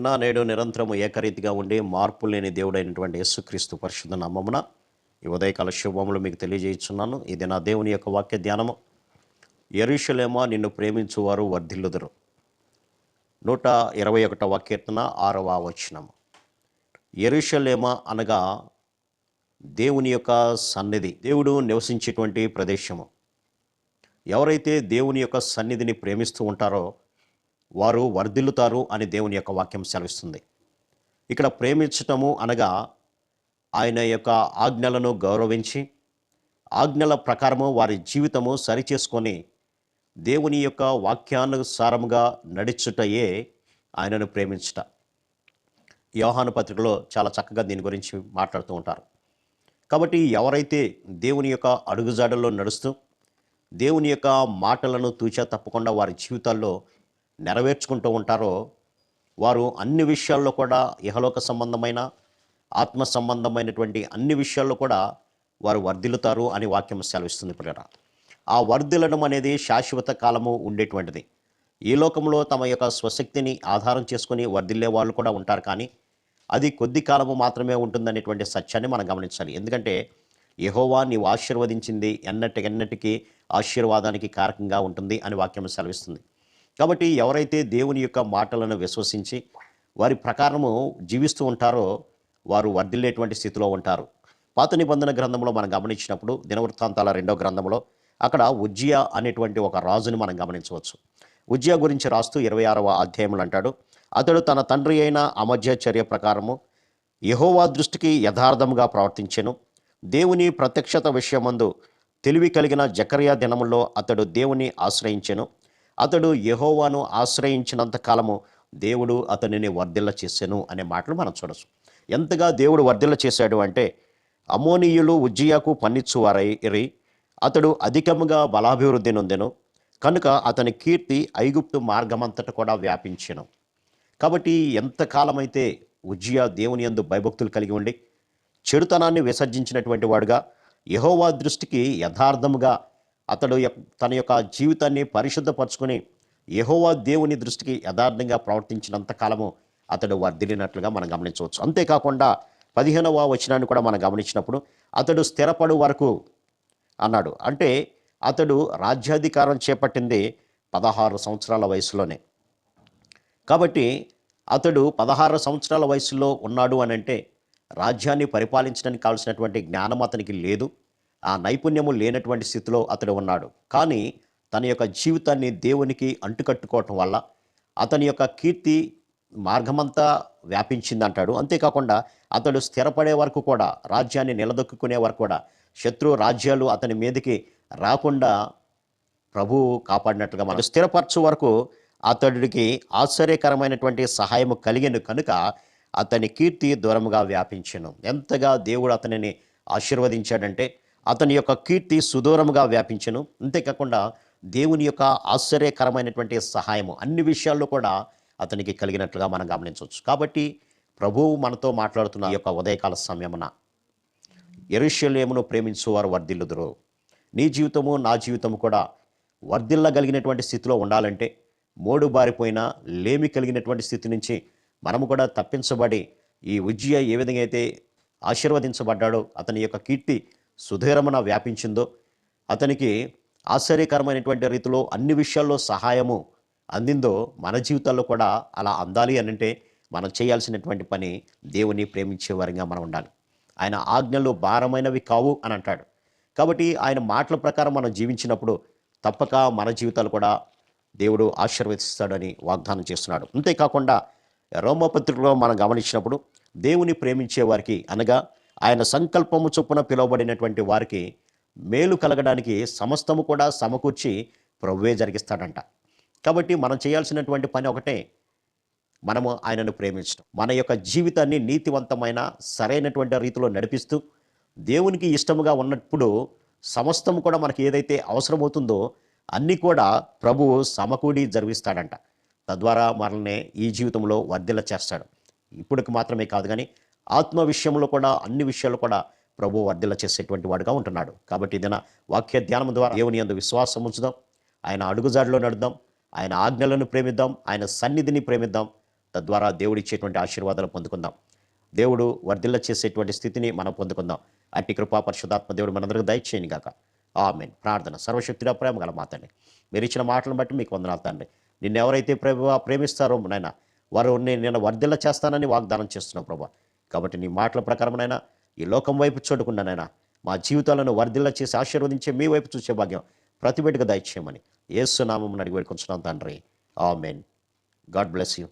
నిన్న నేడు నిరంతరము ఏకరీతిగా ఉండి మార్పు లేని దేవుడైనటువంటి యేసుక్రీస్తు పరిశుద్ధ నామమున ఈ ఉదయకాల శుభములు మీకు తెలియజేస్తున్నాను ఇది నా దేవుని యొక్క వాక్య ధ్యానము. ఎరుషలేమా నిన్ను ప్రేమించువారు వర్ధిల్లుదురు. నూట ఇరవై ఒకటవ కీర్తన ఆరవ వచనము. ఎరుషలేమా అనగా దేవుని యొక్క సన్నిధి దేవుడు నివసించేటువంటి ప్రదేశము. ఎవరైతే దేవుని యొక్క సన్నిధిని ప్రేమిస్తూ ఉంటారో వారు వర్ధిల్లుతారు అని దేవుని యొక్క వాక్యం సెలవిస్తుంది. ఇక్కడ ప్రేమించటము అనగా ఆయన యొక్క ఆజ్ఞలను గౌరవించి ఆజ్ఞల ప్రకారము వారి జీవితము సరిచేసుకొని దేవుని యొక్క వాక్యానుసారముగా నడుచుటయే ఆయనను ప్రేమించుట. యోహాను పత్రికలో చాలా చక్కగా దీని గురించి మాట్లాడుతూ ఉంటారు. కాబట్టి ఎవరైతే దేవుని యొక్క అడుగుజాడల్లో నడుస్తూ దేవుని యొక్క మాటలను తూచా తప్పకుండా వారి జీవితాల్లో నెరవేర్చుకుంటూ ఉంటారో వారు అన్ని విషయాల్లో కూడా ఇహలోక సంబంధమైన ఆత్మ సంబంధమైనటువంటి అన్ని విషయాల్లో కూడా వారు వర్ధిల్లుతారు అని వాక్యం సెలవిస్తుంది పిల్లరా. ఆ వర్ధిల్లడం అనేది శాశ్వత కాలము ఉండేటువంటిది. ఈ లోకంలో తమ యొక్క స్వశక్తిని ఆధారం చేసుకుని వర్ధిల్లే వాళ్ళు కూడా ఉంటారు కానీ అది కొద్ది కాలము మాత్రమే ఉంటుందనేటువంటి సత్యాన్ని మనం గమనించాలి. ఎందుకంటే యహోవా నీవు ఆశీర్వదించింది ఎన్నటి ఎన్నటికీ ఆశీర్వాదానికి కారకంగా ఉంటుంది అని వాక్యం సెలవిస్తుంది. కాబట్టి ఎవరైతే దేవుని యొక్క మాటలను విశ్వసించి వారి ప్రకారము జీవిస్తూ ఉంటారో వారు వర్ధిల్లేటువంటి స్థితిలో ఉంటారు. పాత నిబంధన గ్రంథంలో మనం గమనించినప్పుడు దినవృత్తాంతాల రెండో గ్రంథంలో అక్కడ ఉజ్జియా అనేటువంటి ఒక రాజుని మనం గమనించవచ్చు. ఉజ్జియా గురించి రాస్తూ ఇరవై ఆరవ అధ్యాయములు అంటాడు. అతడు తన తండ్రి అయిన అమధ్య చర్య ప్రకారము యహోవా దృష్టికి యథార్థముగా ప్రవర్తించెను. దేవుని ప్రత్యక్షత విషయమందు తెలివి కలిగిన జకర్యా దినములో అతడు దేవుని ఆశ్రయించెను. అతడు యహోవాను ఆశ్రయించినంత కాలము దేవుడు అతనిని వర్ధిల్ల చేశాను అనే మాటలు మనం చూడచ్చు. ఎంతగా దేవుడు వర్ధిల్ల చేశాడు అంటే అమోనీయులు ఉజ్జియాకు పన్నిచ్చువారై అతడు అధికముగా బలాభివృద్ధి నొందెను కనుక అతని కీర్తి ఐగుప్తు మార్గమంతట కూడా వ్యాపించెను. కాబట్టి ఎంతకాలమైతే ఉజ్జియా దేవుని యందు భయభక్తులు కలిగి ఉండి చెడుతనాన్ని విసర్జించినటువంటి వాడుగా యహోవా దృష్టికి యథార్థముగా అతడు యొక్క- తన యొక్క జీవితాన్ని పరిశుద్ధపరచుకొని యహోవా దేవుని దృష్టికి యథార్థంగా ప్రవర్తించినంత కాలము అతడు వర్ధిల్లినట్లుగా మనం గమనించవచ్చు. అంతేకాకుండా పదిహేనవ వచనాన్ని కూడా మనం గమనించినప్పుడు అతడు స్థిరపడు వరకు అన్నాడు. అంటే అతడు రాజ్యాధికారం చేపట్టింది పదహారు సంవత్సరాల వయసులోనే. కాబట్టి అతడు పదహారు సంవత్సరాల వయసులో ఉన్నాడు అని అంటే రాజ్యాన్ని పరిపాలించడానికి కావాల్సినటువంటి జ్ఞానం అతనికి లేదు. ఆ నైపుణ్యము లేనటువంటి స్థితిలో అతడు ఉన్నాడు. కానీ తన యొక్క జీవితాన్ని దేవునికి అంటుకట్టుకోవటం వల్ల అతని యొక్క కీర్తి మార్గమంతా వ్యాపించింది అంటాడు అంతేకాకుండా అతడు స్థిరపడే వరకు కూడా రాజ్యాన్ని నిలదొక్కునే వరకు కూడా శత్రు రాజ్యాలు అతని మీదకి రాకుండా ప్రభువు కాపాడినట్లుగా మనం స్థిరపరచు వరకు అతడికి ఆశ్చర్యకరమైనటువంటి సహాయము కలిగను కనుక అతని కీర్తి దూరముగా వ్యాపించను. ఎంతగా దేవుడు అతనిని ఆశీర్వదించాడంటే అతని యొక్క కీర్తి సుదూరముగా వ్యాపించెను. అంతేకాకుండా దేవుని యొక్క ఆశ్చర్యకరమైనటువంటి సహాయము అన్ని విషయాల్లో కూడా అతనికి కలిగినట్లుగా మనం గమనించవచ్చు. కాబట్టి ప్రభువు మనతో మాట్లాడుతున్న ఈ యొక్క ఉదయకాల సమయమున ఎరుషలేమును ప్రేమించువారు వర్ధిల్లుదురు. నీ జీవితము నా జీవితము కూడా వర్ధిల్లగలిగినటువంటి స్థితిలో ఉండాలంటే మోడు బారిపోయిన లేమి కలిగినటువంటి స్థితి నుంచి మనము కూడా తప్పించబడి ఈ ఉజ్జయ ఏ విధంగా అయితే ఆశీర్వదించబడ్డాడో అతని యొక్క కీర్తి సుధీరమున వ్యాపించిందో అతనికి ఆశ్చర్యకరమైనటువంటి రీతిలో అన్ని విషయాల్లో సహాయము అందిందో మన జీవితాల్లో కూడా అలా అందాలి అనంటే మనం చేయాల్సినటువంటి పని దేవుని ప్రేమించేవారిగా మనం ఉండాలి. ఆయన ఆజ్ఞలు భారమైనవి కావు అని అంటాడు. కాబట్టి ఆయన మాటల ప్రకారం మనం జీవించినప్పుడు తప్పక మన జీవితాలు కూడా దేవుడు ఆశీర్వదిస్తాడని వాగ్దానం చేస్తున్నాడు. అంతేకాకుండా రోమపత్రికలో మనం గమనించినప్పుడు దేవుని ప్రేమించే వారికి అనగా ఆయన సంకల్పము చొప్పున పిలువబడినటువంటి వారికి మేలు కలగడానికి సమస్తము కూడా సమకూర్చి ప్రభువే జరిగిస్తాడంట. కాబట్టి మనం చేయాల్సినటువంటి పని ఒకటే మనము ఆయనను ప్రేమించడం మన యొక్క జీవితాన్ని నీతివంతమైన సరైనటువంటి రీతిలో నడిపిస్తూ దేవునికి ఇష్టముగా ఉన్నప్పుడు సమస్తము కూడా మనకి ఏదైతే అవసరమవుతుందో అన్నీ కూడా ప్రభువు సమకూడి జరిగిస్తాడంట. తద్వారా మనల్ని ఈ జీవితంలో వర్ధిల్ల చేస్తాడు ఇప్పటికి మాత్రమే కాదు కానీ ఆత్మ విషయంలో కూడా అన్ని విషయాలు కూడా ప్రభు వర్ధిల్ల చేసేటువంటి వాడుగా ఉంటున్నాడు. కాబట్టి ఇదిన వాక్య ధ్యానం ద్వారా దేవుని అందు విశ్వాసం ఉంచుదాం. ఆయన అడుగుజాడులో నడుద్దాం. ఆయన ఆజ్ఞలను ప్రేమిద్దాం. ఆయన సన్నిధిని ప్రేమిద్దాం. తద్వారా దేవుడు ఇచ్చేటువంటి ఆశీర్వాదాలు పొందుకుందాం. దేవుడు వర్ధిల్ల చేసేటువంటి స్థితిని మనం పొందుకుందాం. అట్టి కృపా పరిశుధాత్మ దేవుడు మనందరికీ దయచేయని గాక. ఆమెన్. ప్రార్థన సర్వశక్తిగా ప్రేమ గల మా తండ్రి. మీరు ఇచ్చిన మాటలను బట్టి మీకు వందనాలు తండ్రి. నిన్ను ఎవరైతే ప్రేమ ప్రేమిస్తారో నాయన వారు నేను వర్ధిల్ల చేస్తానని వాగ్దానం చేస్తున్నావు ప్రభా. కాబట్టి నీ మాటల ప్రకారమైనా ఈ లోకం వైపు చూడకుండానైనా మా జీవితాలను వర్ధిల్ల చేసి ఆశీర్వదించే మీ వైపు చూసే భాగ్యం ప్రతి దయచేయమని ఏసునామం అడిగి వేడుకొంచున్నాం తండ్రి. ఆమెన్. God bless you.